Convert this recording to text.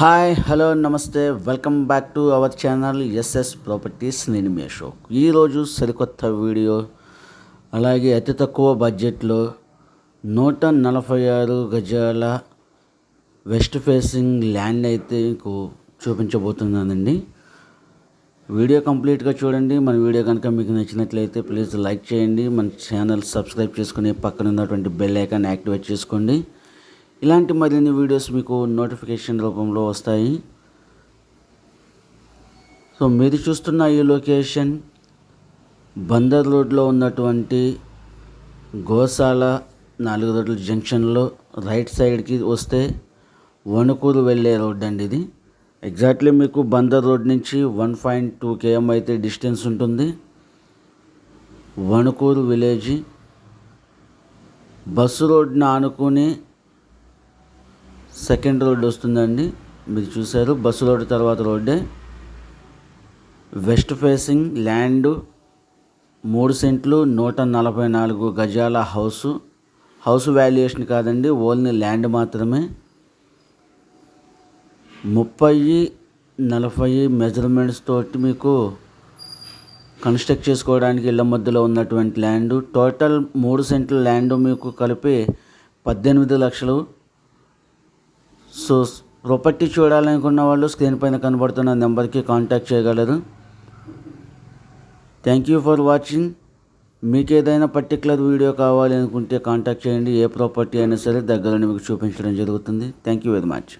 Hi hello నమస్తే. Welcome back to our channel SS Properties నేను మీ అశోక్. ఈరోజు సరికొత్త వీడియో అలాగే అతి తక్కువ బడ్జెట్లో నూట నలభై ఆరు గజాల వెస్ట్ ఫేసింగ్ ల్యాండ్ అయితే మీకు చూపించబోతున్నానండి. వీడియో కంప్లీట్గా చూడండి. మన వీడియో కనుక మీకు నచ్చినట్లయితే ప్లీజ్ లైక్ చేయండి. మన ఛానల్ సబ్స్క్రైబ్ చేసుకుని పక్కన ఉన్నటువంటి బెల్ ఐకాన్ యాక్టివేట్ చేసుకోండి. ఇలాంటి మరిన్ని వీడియోస్ మీకు నోటిఫికేషన్ రూపంలో వస్తాయి. సో మీరు చూస్తున్న ఈ లొకేషన్ బందర్ రోడ్లో ఉన్నటువంటి గోశాల నాలుగు రోడ్ల జంక్షన్లో రైట్ సైడ్కి వస్తే వణుకూరు వెళ్ళే రోడ్ అండి ఇది. ఎగ్జాక్ట్లీ మీకు బందర్ రోడ్ నుంచి వన్ పాయింట్ టూ కేఎం అయితే డిస్టెన్స్ ఉంటుంది. వణుకూరు విలేజ్ బస్సు రోడ్ని ఆనుకుని సెకండ్ రోడ్ వస్తుందండి. మీరు చూశారు బస్సు రోడ్డు తర్వాత రోడ్డే. వెస్ట్ ఫేసింగ్ ల్యాండ్ మూడు సెంట్లు నూట నలభై నాలుగు గజాల హౌసు. హౌస్ వాల్యుయేషన్ కాదండి ఓన్లీ ల్యాండ్ మాత్రమే. ముప్పై నలభై మెజర్మెంట్స్ తోటి మీకు కన్స్ట్రక్ట్ చేసుకోవడానికి ఇళ్ళ మధ్యలో ఉన్నటువంటి ల్యాండ్. టోటల్ మూడు సెంట్ల ల్యాండ్ మీకు కలిపి పద్దెనిమిది లక్షలు సో ప్రాపర్టీ చూడాలనుకున్న వాళ్ళు స్క్రీన్ పైన కనబడుతున్న నెంబర్కి కాంటాక్ట్ చేయగలరు. Thank you for watching. మీకు ఏదైనా పర్టికులర్ వీడియో కావాలి అనుకుంటే కాంటాక్ట్ చేయండి. ఏ ప్రాపర్టీ అయినా సరే దగ్గరని మీకు చూపించడం జరుగుతుంది. Thank you very much.